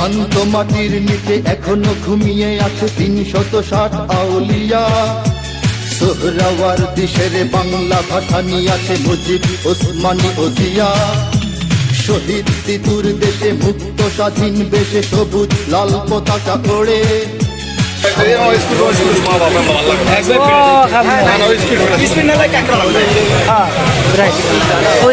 শান্ত মাটির নিচে এখনও ঘুমিয়ে আছে তিন শত ষাট আউলিয়া। সোহরাওয়ার দিশের বাংলা ভাষা নিয়ে আছে মুজিব ওসমানী ওজিয়া শহীদ তিতুর দেশে মুক্ত স্বাধীন বেশে সবুজ লাল পতাকা ওড়ে।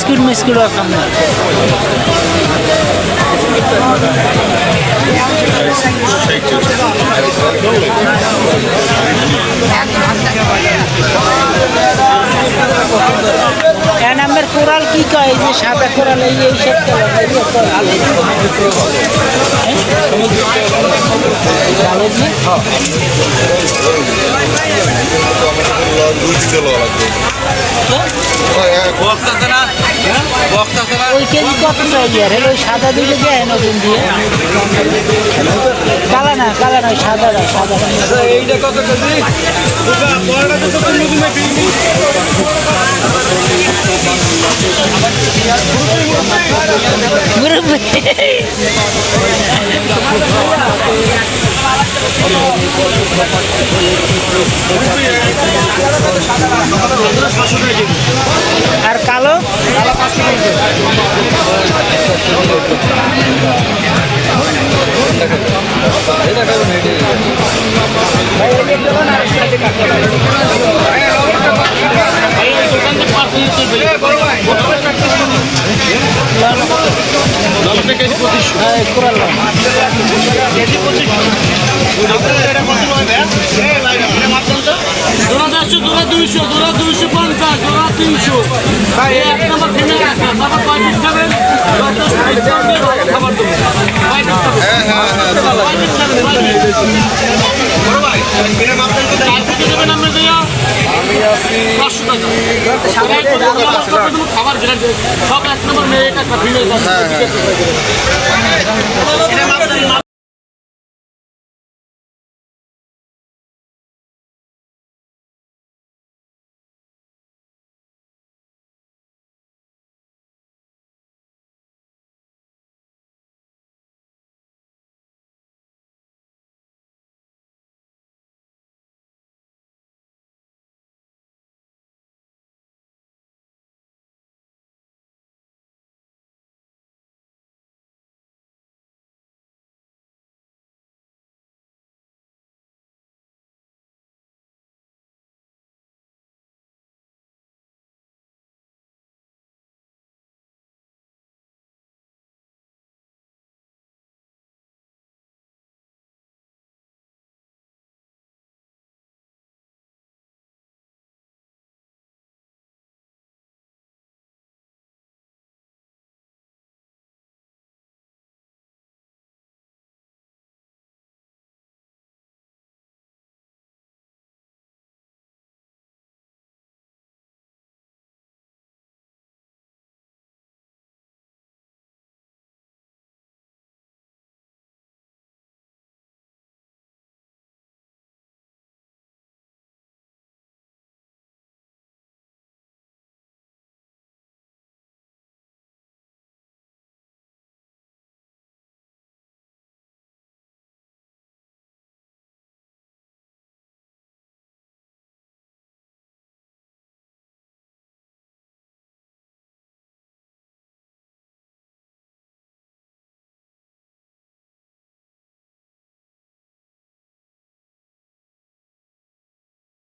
স্কুল এ নামের কোরাল কি কয়? যে সাদা কোরাল এই এই সব কোরাল এই যে কোরাল। ওই কেজি কত চাই? আর ওই সাদা দিলে যায় নতুন দিয়ে। Don't get কালা না কালা না ওই সাদাটা সাদাটা আর কালো? হ্যাঁ, কোরাল জোড়া দেড়শো জোড়া দুইশো জোড়া দুইশো পঞ্চাশ জোড়া তিনশো এক নম্বর ফিমে রাখা তারপর খাবার দেবো খাবার সব এক নম্বর মেয়ে একটা